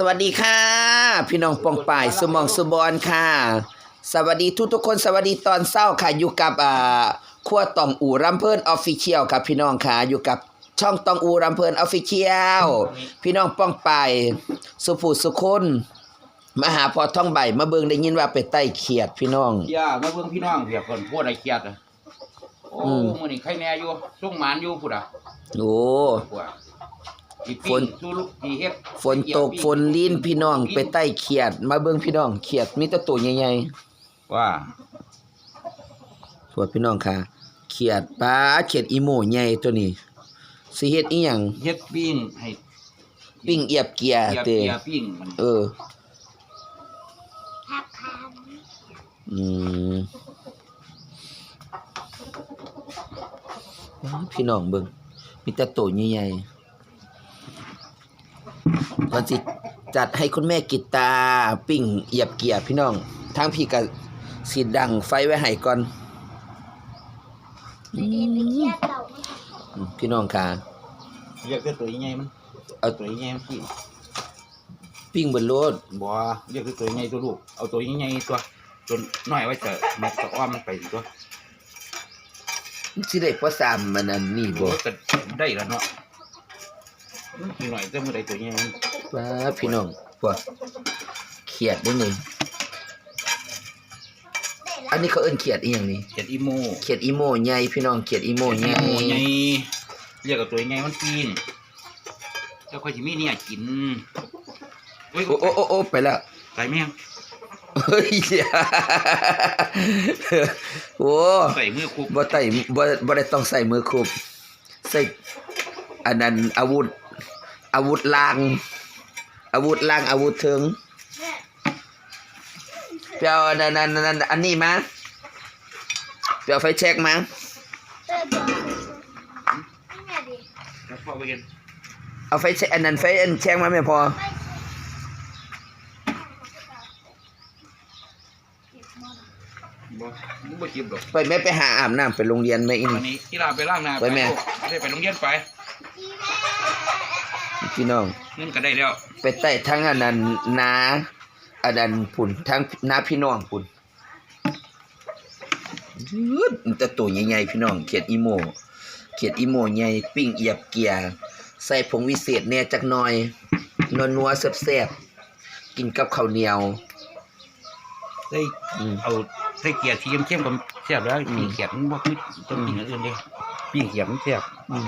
สวัสดีค่ะ พี่น้องปองป่ายสมองสุบอนค่ะ สวัสดีทุกทุกๆคนสวัสดีตอนเศร้าค่ะ อยู่กับอ่าขั้วตองอูรำเพิ่นออฟฟิเชียลครับพี่น้องค่ะอยู่กับช่องตองอูรำเพิ่นออฟฟิเชียลพี่น้องปองป่ายสุภูสุคนมาหาพอท่องใบมาเบิ่งได้ยินว่าไปไต่เขียดพี่น้องเกียมาเบิ่งพี่น้องเดี๋ยวคนพูดอะไรเครียดอะโอ้อืมมื้อนี้ใครแน่อยู่ส่งหมานอยู่พุ่นอะโอ้ พวกอีฝน สู้ลูกอีเฮ็ดฝนตกฝนลิ้นพี่น้องไปไต่เขียด มาเบิ่งพี่น้องเขียดมีแต่ตัวใหญ่ๆว่าสวัสดีพี่น้องค่ะ เขียดปลาเขียดอีโมใหญ่ตัวนี้สิเฮ็ดอีหยังเฮ็ดปิ้งให้ปิ้งเอียบเกียเกียเตเกียปิ้งมันเอออืมพี่น้องเบิ่งมีแต่โตใหญ่ๆ ก่อนสิจัดให้คุณแม่กิตตาปิ้งเอียบเกียพี่น้องทางพี่ก็สิดังไฟไว้ให้ก่อนอืมพี่น้องค่ะเรียกแต่ตัวใหญ่มันเอาตัวใหญ่มันปิ้งปิ้งบนรถบ่เรียกแต่ตัวใหญ่ตัวลูกเอาตัวใหญ่ๆตัวจนน้อยไว้เถอะมันจะอ้อมมันไปตัวสิได้พอสามมันอันนี่บ่ก็ได้แล้วเนาะมันกิน หน่อยแต่มื้อใดตัวใหญ่มันว่าพี่น้องพวกเขียดเด้นี่อันนี้เขาเอิ้นเขียดอีหยังนี่เฮ็ดอีโมเขียดอีโมใหญ่พี่น้องเขียดอีโมใหญ่โอ้ใหญ่เรียกกับตัวใหญ่มันปิ้งแล้วค่อยสิมีเนี่ยกินโอ้ยโอ้โอ้โอ้โอ้ไปแล้วไก่แม่งเฮ้ยเหี้ยโอ้ใส่มือคุกบ่ไต้บ่บ่ได้ต้องใส่มือคุบใส่อันนั้นอาวุธ อาวุธลาง อาวุธลางอาวุธถึงเปียวอันนั้นอันนั้นอันนี้มาเปียวไฟแช็กมาแล้วพ่อไปกันเอาไฟแช็กอันนั้นไฟอันแช็กมาไม่พอบ่มึงบ่จิบดอกไปแม่ไปหาอาบน้ำไปโรงเรียนไหมอินวันนี้กีฬาไปล้างหน้าไปแม่ลูกไม่ได้ไปโรงเรียนไป พี่น้อง เงินก็ได้แล้วไปใต้ทั้งอันนั้นนาอันนั้นพุ่นทั้งนาพี่น้องพุ่นยืดมันแต่ตัวใหญ่ๆพี่น้อง เขียดอีโม เขียดอีโมใหญ่ปิ้งเอียบเกียร์ใส่ผงวิเศษแหน่จักหน่อยนัวๆแซ่บๆกินกับข้าวเหนียว ได้อืม เอาใส่เกียร์ที่เข้มๆกับแซ่บแล้วอืมปิ้งเขียดมันบ่คือต้องปิ้งอย่างอื่นเด้ปิ้งเขียดมันแซ่บอืม อืม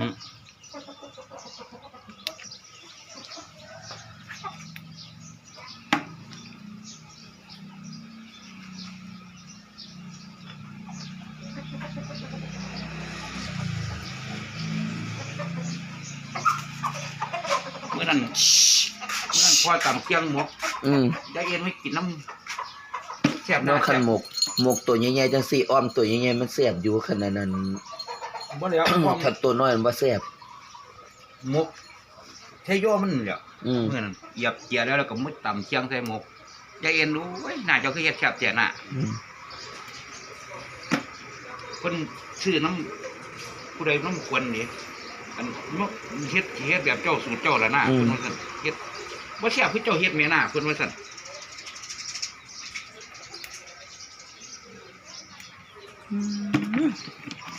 เมื่อนั้นเมื่อนั้นพ่อตำเครื่องหมกอืมยายเอ็นไม่กินน้ำแซ่บน้องนะขันหมกหมกตัวใหญ่ๆจังซี่อ้อมตัวใหญ่ๆมันแซ่บอยู่ขนาดนั้น บ่แล้วถ้าตัวน้อยมันบ่แซ่บหมกเทโยมันเนี่ยอืมเมื่อนั้นเหยียบเกียร์แล้วแล้วก็มุดต่ำเชียงใส่หมกยายเอ็นรู้เว้ยน่าจะคือเฮ็ดแซ่บแจ่น่ะอืมเพิ่นซื้อน้ำผู้ใดน้ำควรนี่อันมกเฮ็ดเฮ็ดแบบเจ้าสูตรเจ้าละน่ะเพิ่นว่าซั่นเฮ็ดบ่แซ่บคือเจ้าเฮ็ดแม่น่ะเพิ่นว่าซั่นเ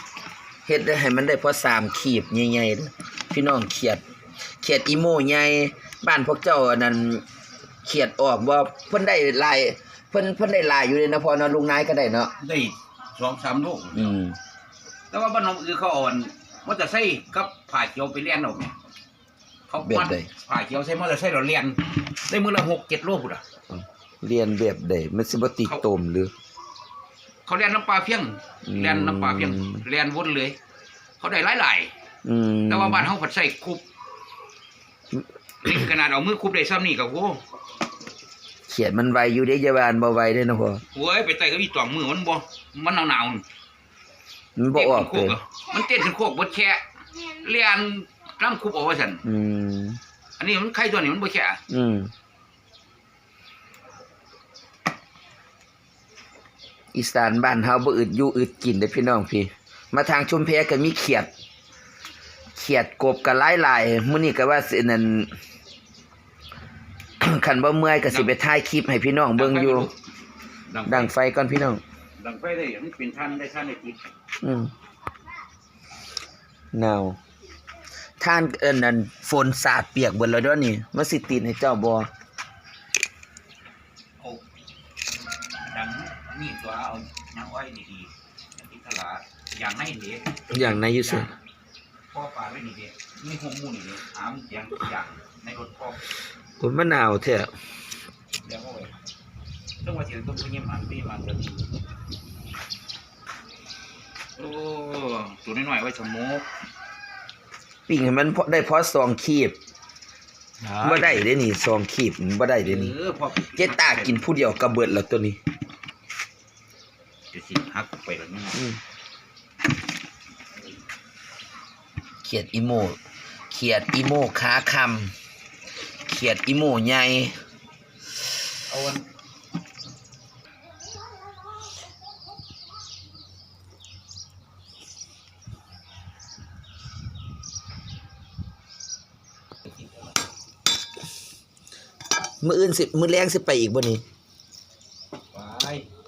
ฮ็ดได้ให้มันได้พอสามขีบใหญ่ๆเด้อพี่น้องเขียด เขียดอีโมใหญ่บ้านพวกเจ้าอันนั้นเขียดออกบ่เพิ่นได้หลายเพิ่นเพิ่นได้หลายอยู่เลยนะพอเนาะลุงนายก็ได้เนาะได้2-3โลอืมแต่ว่าบ้านน้องอือเขาอ่อนมอเตอร์ไซค์กับผ่าเขียวไปเลี้ยนออกเนี่ยเขามัดผ่าเขียวใช้มอเตอร์ไซค์เราเลี้ยนได้มือละหกเจ็ดโลพุ่นอะเรียนแบบใดมันสิบ่ติดโตมหรือ เขาเลี้ยนน้ำปลาเพียงอืมเลี้ยนน้ำปลาเพียงเลี้ยนวนเลย เขาได้หลายหลายอืมๆแต่ว่าบ้านเขาผัดใส่คุบนี่ขนาดเอามือคุบได้ซ้ำนี่กับโว้เขียดมันไวอยู่เด้อยาบานบ่ไวเด้อนะพ่อโว้ยไปไต่ก็มีตองมือมันบ่มันหนาวๆน่ะมันบ่เต้นออขึ้กนโคเลกยอะมันเต้นขึ้นโคกบดแค่เลี้ยนน้ำคุบเอาไว้สันอืมอันนี้มันไข่ตัวนี้มันบ่แค่ อืมอีสานบ้านเฮาบ่อึดอยู่อึดกินเด้อพี่น้องพี่ มาทางชุมแพก็มีเขียด เขียดขียดกบก็หลายๆมื้อนี้ก็ว่าสินั่นคันบ่เมื่อยก็สิไปถ่ายคลิปให้พี่น้องเบิ่งอยู่ ดังไฟก่อนพี่น้อง ดังไฟได้มันเป็นท่านได้ท่านได้ติดอืมหนาวท่านเอิ้นนั่นฝนสาดเปียกเบิดแล้วเด้อนี่มันสิติดให้เจ้าบ่ โอ้ดังนี่ตัวเอา ยังอ้อยดีๆที่ตลาดอย่างในเด็อย่างในอยู่ซิพ่อปลาไว้นี่เด็นี่หงมูนี่เด็หามอย่างอย่างในรถพ่อโอ้ยมันหนาวแท้เดี๋ยวเอาไว้ต้องว่าสิต้องเงียบมันพี่มันจะดีโอ้ตัวน้อยๆไว้สมกปิ้งให้มันพอได้พอสองขีบบ่ได้เด้นี่สองขีบมันบ่ได้เด้นี่เออพอเจตากินผู้เดียวก็เบิดแล้วตัวนี้จะ สิหักไปแล้วนี่นะอืมเขียดอีโมเขียดอีโมขาคำเขียดอีโมใหญ่เอาอันมื้ออื่นสิมื้อแรงสิไปอีกบ่นี่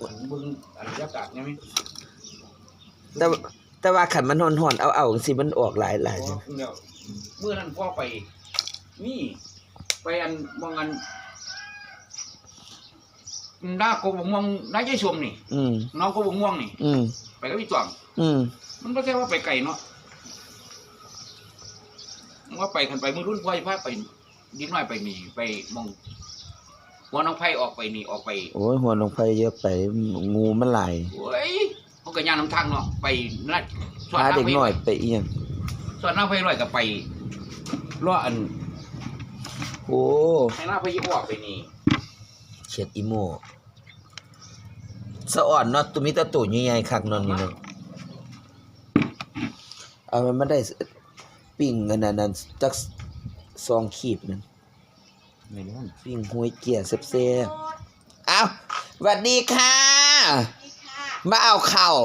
ไปบึงอริยากาศเนี่ยมั้ยแต่ว่าแต่ว่าคันมันร้อนๆเอาๆจังซี่มันออกหลายๆเดี๋ยวเมื่อนั้นพ่อไป นี่ ไปอันมองอันหน้าโกบกม่วงน้ายายชมนี่ อืมน้องโกบกม่วงนี่ อืมไปกับพี่จ่องอืมมันก็แค่ว่าไปไกลเนาะมันว่าไปกันไปมือรุ่นพ่อจะพาไปดิ้นน้อยไปนี่ไปมอง หัวน้องไผ่ออกไปนี่ออกไปโอ้ยหัวลงไปเยอะไปงูมันหลายโอ้ยเขาก็ย่างน้ำทางเนาะไปนั่นส่วนพาทางเด็กไปน้อยไปอีหยังส่วนน้าไผ่ลอยก็ไปรออันโอ้ให้น้าไผ่ยี่ออกไปนี่เขียดอีโมสะอ่อนเนาะตัวมีแตะตัวใหญ่ๆคักเนอนนี่เนาะเอามันมาได้ปิ้งอันนั้นนั่นจักสองขีดนั่น ไม่รู้ปิ้งหวยเกี๊ยแซ่บๆเอาสวัสดีค่ะ มาเอาข้าว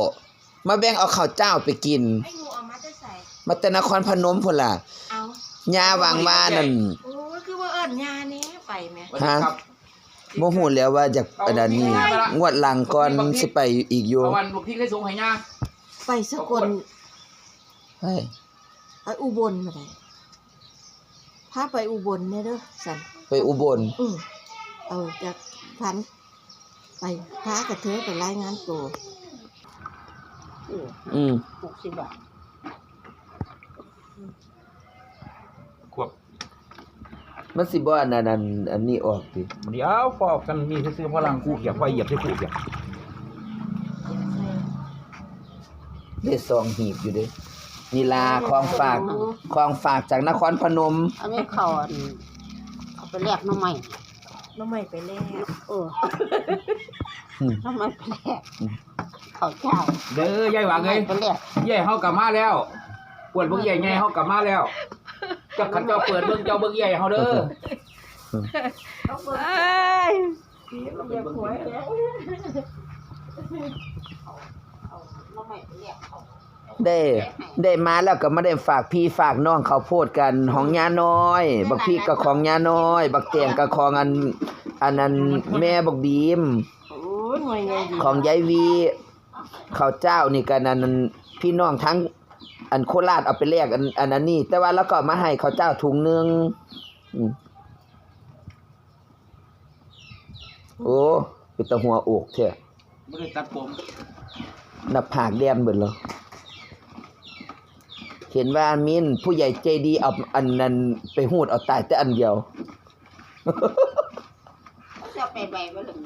มาแบ่งเอาข้าวเจ้าไปกิน ไอ้งูเอามาจะใส่มาแต่นครพนมพุ่นล่ะเอาย่าวางว่านั่นโอ้ยคือว่าเอิญญาเนี้ยไปไหมสวัสดีครับบ่ฮู้แล้วว่าจากอันนั้นนี่งวดหลังก่อนสิไปอีกอยู่เอาวันลูกที่เคยส่งให้ย่าไปสกลเฮ้ย ไปอุบลมาได้พาไปอุบลเนี่ยเด้อสัน ไปอุบลอือเอาจากพันไปพากับเธอไปรายงานตัวอืมหกสิบบาทขวบมันสิบ่อันนั้นอันอันนี้ออกติเดี๋ยวพอกันมีซื้อๆพลังกูเขียบไฟเหยียบที่กูเขียบได้ซองหีบอยู่เด้นี่ลาของฝากของฝากจากนครพนม อันนี้เขาอันเอา ไปแลกหน้ำใหม่น้องใหม่ไปแล้วเอออืม หน้ำใหม่ไปแลกเขาเจ้าเด้อยายหวังหน้ำใหเอ้ม่ยไปแลกใหญ่เฮากลับมาแล้วปวดเบิ่งใหญ่ใหญ่เฮากลับมาแล้วเจ้าคันเจ้าเปิดเบิ่งเจ้าเบิ่งใหญ่เฮาเด้อเอ้ยเดี๋ยวหวยแล้วหน้ำใหม่ไปแลกเขา ได้ ได้มาแล้วก็มาได้ฝากพี่ฝากน้องเขาวโพดกันของยาน้อย บักพี่ก็ของยาน้อย บักแตงก็ของอัน อันนั้นแม่บักบีม โอ้ยหน่วยไงดีของยายวีข้าวเจ้านี่กันอันนั้นพี่น้องทั้ง อันโคราชเอาไปแลกอันอันนั้นนี่ แต่ว่าแล้วก็มาให้ข้าวเจ้าถุงหนึงอืมโอ้เป็นตะหัวอกแท้บ่ได้ตัดผม หน้าผากแดนเบิดแล้ว เห็นว่ามินผู้ใหญ่ใจดีเอาอันนั้นไปหูดเอาตายแต่อันเดียวเขาจะไปใบไว้เลย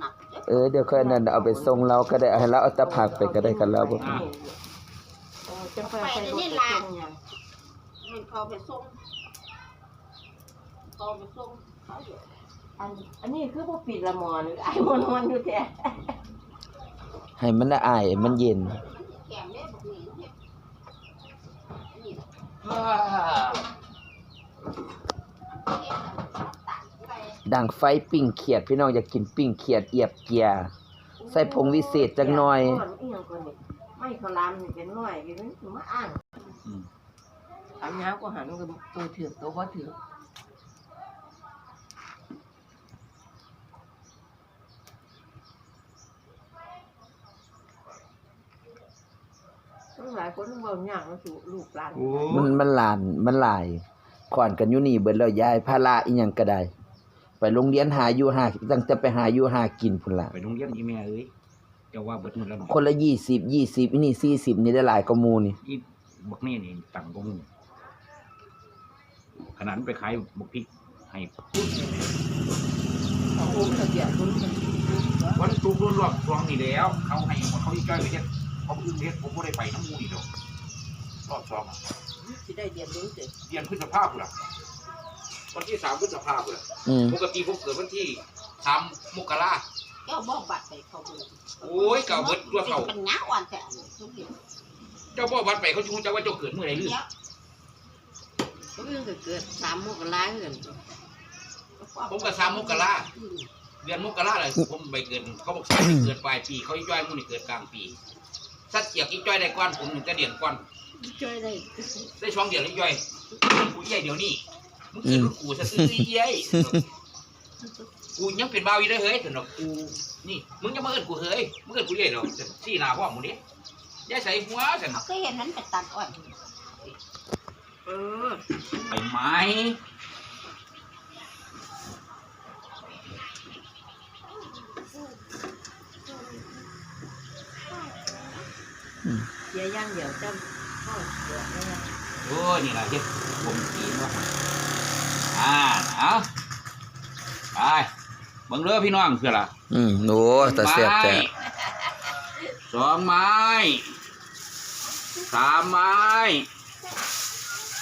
หนักเยอะเออเดี๋ยวค่อยอันนั้นเอาไปส่งเราก็ได้เอาให้เราเอาแตะผากไปก็ได้กันแล้วบ่โอ้จะไปเอาไปรถไปส่งยังมันเขาไปส่งเขาไปส่งเขาอยู่อันอันนี้คือพวกปิดละมอนไอ้มอนมันอยู่แท้ให้มันละอายมันเย็น แกมเนี่ยบอกนี่เนี่ยอันนี้แหละ อ่า ดังไฟปิ้งเขียด พี่น้องอยากกินปิ้งเขียดเอียบเกียใส่ผงวิเศษจักหน่อยไม่เขาลามนี่เป็นหน่อยอยู่นี่มาอ่างอืมเอาเงาก็หันก็ตัวถือตัวบ่ถือ ต้อง หลายคนต้องเบาหยางมาสู่ลูกหลานโอ้มันมันหลานมันหลายขวานกันอยู่นี่เบิดแล้วยายภาระอีหยังก็ได้ ไปโรงเรียนหาอยู่หาตั้งแต่ไปหาอยู่หากินพุ่นล่ะไปโรงเรียนอีแม่เอ้ยเจ้าว่าเบิดหมดแล้วเนาะคนละ20 20อีนี่40นี่ได้หลายกว่าหมู่นี่ อีบักนี่นี่ต่ำกว่าหมึงขนาดนั้นไปขายบักพริกให้เอาโอ้มันเดียวคนมัน วันตูกรวบรวงนี่แล้ว เขาให้หมดเขาอีจ้อยไปเฮ็ด เขาอื่นเฮ็ดผมบ่ได้ไปน้ำมูนี่ดอกรอบสองอะสิได้เรียนรู้สิเดือนพฤษภาคมล่ะวันที่สามพฤษภาคมล่ะอืมปกติผมเกิดวันที่สามมกรา เจ้าบอกบัตรไปเขาดูโอ้ยเก่าเบิดตัวเก่าเป็นงาอ่อนแต่ทุกอย่างเจ้าบ่วัดไปเขาชูเจ้าว่าเจ้าเกิดเมื่อไหร่ลืมเนี้ยก็เรื่องเกิดสามโมกราเงินผมก็สามมกราเดือนมกราเลยผมไปเกิดเขาบอกสามเกิดปลายปีเขาอีจ้อยมุ่นี่เกิดกลางปี สัตว์เกียกอีจ้อยได้ก้อนผมหนึ่งจะเดือนก้อนช่วยได้ได้ช่องเดียวอีจ้อยกูใหญ่เดี๋ยวนี้มึงเกิดรุ่นกูซะซื้อใหญ่กูยังเป็นบ่าวอยู่ได้อเฮ้ยสนอกกูนี่มึงจะมาเอิ้นกูเฮ้ยมึงเอิ้นกูใหญ่ดอกสี่หน้าพ่อมึงนี่ยายใส่หัวสนอกก็เห็นนั้นเป็นตัดอ่อนเออไปไม้ เสียย่างเดียวจำเข้าเดือดเลยโอ้นี่แหละเฮ็ดผมกินว่าอ่าเอาไปเบิ่งเด้อพี่น้องคือล่ะอืมโอ้ตาเสียบแต่สองไม้ สามไม้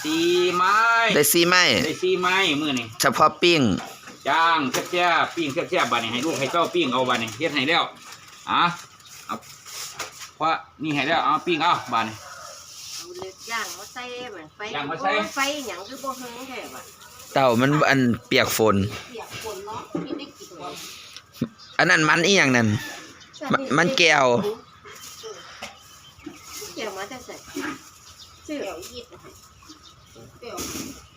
สี่ไม้ ได้ซีไหมได้สี่ไม้มื้อนี้เฉพาะปิ้งจ้างแซ่บๆปิ้งแซ่บๆบัดนี้ให้ลูกให้เจ้าปิ้งเอาบัดนี้เฮ็ดให้แล้วอะเอาเพ ราะนี่ให้แล้วเอาปิ้งเอาบัดนี้เอาเล็กย่างมาใส่เหมือนไฟย่างมาใส่ โอ้ยไฟหยังคือบ่เฮิงแท้ว่ะเต่ามันอันเปียกฝน เปียกฝนเนาะที่ได้กินเลยอันนั้นมันอีหยังนั่น มันมันแก้ว แก้วมาแต่ใส่ซื้อเปียวยิดนะคะเปียว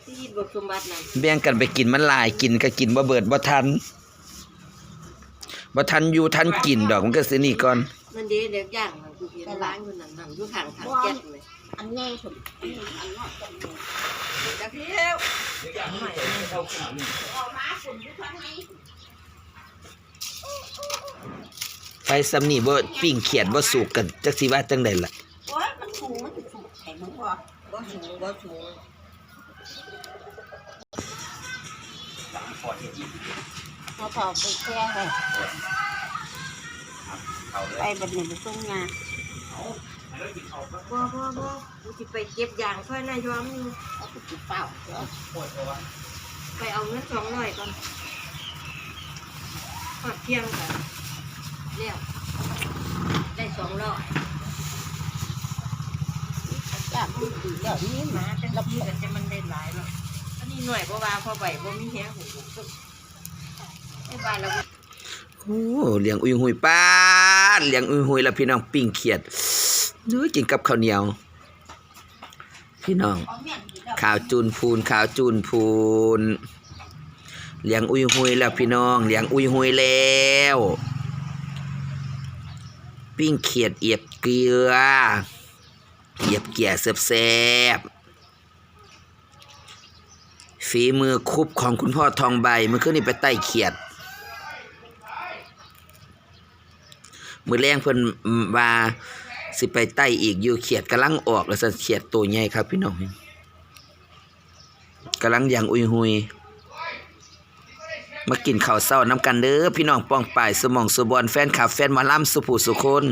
ที่ยิดบ่สมบัตินั่นแบ่งกันไปกินมันหลายกินก็กินบ่เบิดบ่ทันบ่ทันอยู่ทันกินดอกมันก็สินี่ก่อนมันดีเล็กย่าง มันคือเพียงล้างอยู่นั่นนั่นอยู่ข้างทางแก๊สเลยอันแง่ผมอันนอกจังเลยจักเที่ยวเอามาฝุ่นอยู่ข้างในไปสำนี่บ่ปิ้งเขียดบ่สุกกันจักสิว่าจังได๋ล่ะโอ้ยมันสูงมันสูงไข่มึงวะบ่สูงบ่สูงเราพอไปแช่ เลยไปบัดนี้ไปส่งงานบ่บ่บ่กูสิไปเก็บยางค่อยนายยอมนี่เอาไปกินเปล่าเดี๋ยวไปเอาเงิน200ก่อนทอดเที่ยงกันแล้วได้200จ้ามันดีเดี๋ยวนี้มาแต่ละพี่ก็จะมันได้หลายเนาะอันนี้หน่วยบ่ว่าพอใบบ่มีแฮงหูไอ้ใบแล้วโอ้เลี้ยงอุ้ยหุยป้า ดเลี้ยงอุยหุยแล้วพี่น้องปิ้งเขียดนู้กินกับข้าวเหนียว พี่น้องข้าวจูนพูนข้าวจูนพูนเลี้ยงอุยหุยแล้วพี่น้องเลี้ยงอุยหุยแล้วปิ้งเขียดเอียบเกลือเอียบเกียเสบแซบฝีมือคุบของคุณพ่อทองใบเมื่อคืนนี้ไปไต่เขียด มือแรงเพิ่นว่าสิไปไต่อีกอยู่เขียดกำลังออกแล้วสันเขียดตัวใหญ่ครับพี่น้องกำลังอยังอุยหุยมากินข้าวเช้าน้ำกันเด้อพี่น้องป้องป่ายสมองสุบอนแฟนคลับแฟนมาล่ำสุผูสุคน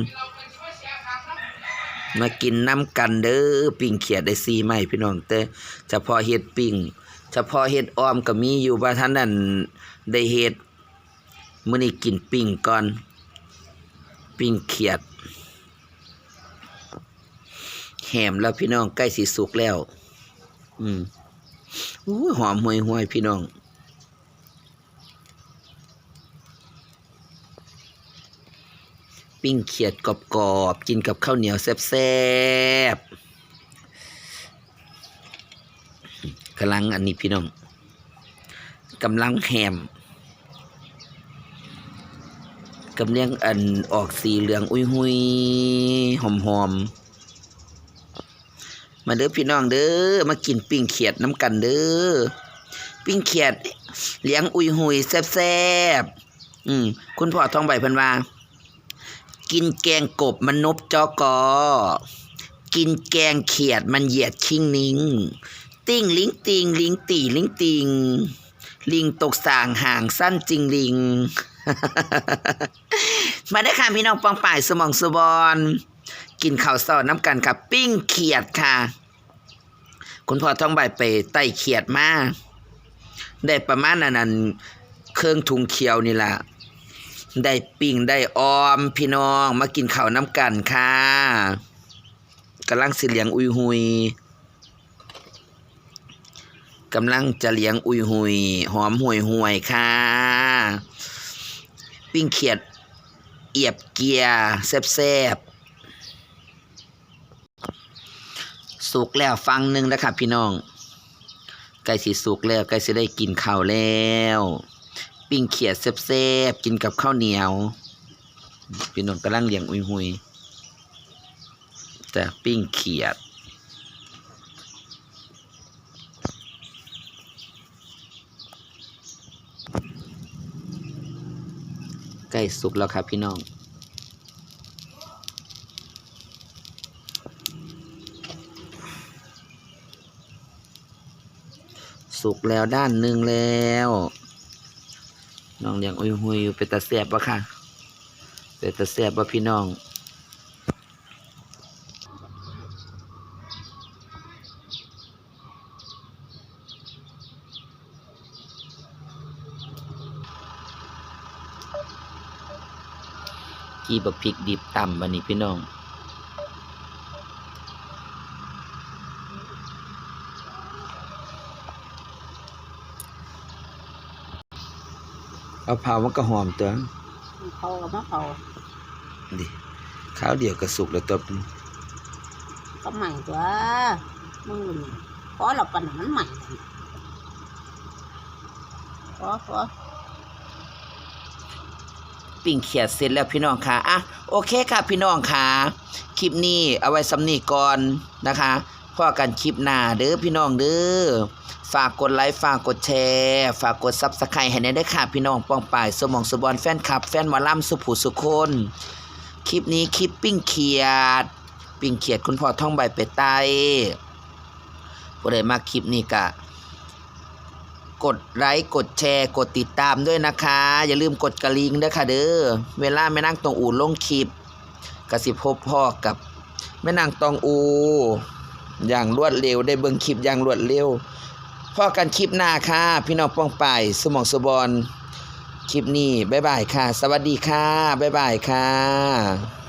มากินน้ำกันเด้อปิ้งเขียดได้ซีไหมพี่น้องแต่เฉพาะเฮ็ดปิ้งเฉพาะเฮ็ดออมก็มีอยู่ว่าท่านนั้นได้เฮ็ดมื้อนี้กินปิ้งก่อน ปิ้งเขียด แหมแล้วพี่น้องใกล้สิสุกแล้ว อืมอู้หอมห่วยห่วยๆพี่น้อง ปิ้งเขียดกรอบๆกินกับข้าวเหนียวแซ่บๆำลังอันนี้พี่น้องกำลังแฮม กำลังอันออกสีเหลืองอุ้ยหุยหอมหอมมาเด้อพี่น้องเด้อมากินปิ้งเขียดน้ำกันเด้อปิ้งเขียดเลี้ยงอุ้ยหุยแซ่บๆอืมคุณพ่อทองใบพันว่ากินแกงกบมันนบจอกอ กินแกงเขียดมันเหยียดชิงนิงติ้งลิงติงลิงตีลิงติง ลิงตกสางห่างสั้นจริงลิง มาได้ค่ะพี่น้องปองป่ายสมองสุบอนกินข้าวซอน้ำกันค่ะปิ้งเขียดค่ะ คุณพ่อท้องใบไปไต่เขียดมาได้ประมาณนั้นนั้นเครื่องถุงเขียวนี่ล่ะได้ปิ้งได้ออมพี่น้องมากินข้าวน้ำกันค่ะกำลังสิเลียงอุยหุยกำลังจะเลี้ยงอุยหุยหอมห่วยห่วยค่ะ ปิ้งเขียด เอียบเกียร์แซบๆสุกแล้วฟังหนึ่งนะครับพี่น้องไก่สีสุกแล้วไก่สีได้กินข้าวแล้ว ปิ้งเขียดแซบๆกินกับข้าวเหนียว พี่น้องกำลังเลี้ยงอุยหุยแต่ปิ้งเขียด ใกล้สุกแล้วครับพี่น้อง สุกแล้วด้านหนึ่งแล้วน้องเลี้ยงอุยหุยอยู่เป็นตาแสบปะค่ะเป็นตาแสบปะพี่น้อง กีบกพริกดิบต่ำบันนี้พี่น้องเอาเผามันก็หอมตัวเขากับมะเขาดิข้าวเดียวก็สุกแล้วตัวก็ใหม่ตัวมึงขอเราปันมันใหม่ขอขอ ปิ้งเขียดเสร็จแล้วพี่น้องค่ะอะโอเคค่ะพี่น้องค่ะคลิปนี้เอาไว้สำนีก่อนนะคะพอกันคลิปหน้าเด้อพี่น้องเด้อฝากกดไลค์ฝากกดแชร์ ฝากกดซับสไครต์ให้แน่ด้ค่ะ พี่น้องป้องป่ายสมองสบอนแฟนคลับ แฟนหมอลำสุผู้สุคนคลิปนี้คลิปปิ้งเขียด ปิ้งเขียดคุณพ่อท่องใบไปไตผู้ใดมาคลิปนี้กะ กดไลค์กดแชร์ กดติดตามด้วยนะคะ อย่าลืมกดกระลิงด้วยค่ะเด้อเวลาแม่นั่งตองอูลงคลิปกสิบพบพ่อกับแม่นางตองอู อย่างรวดเร็วได้เบิ่งคลิปอย่างรวดเร็วพ่อกันคลิปหน้าค่ะ พี่น้องป้องไปายสมองสบอนคลิปนี้บ๊ายบายค่ะ สวัสดีค่ะบ๊ายบายค่ะ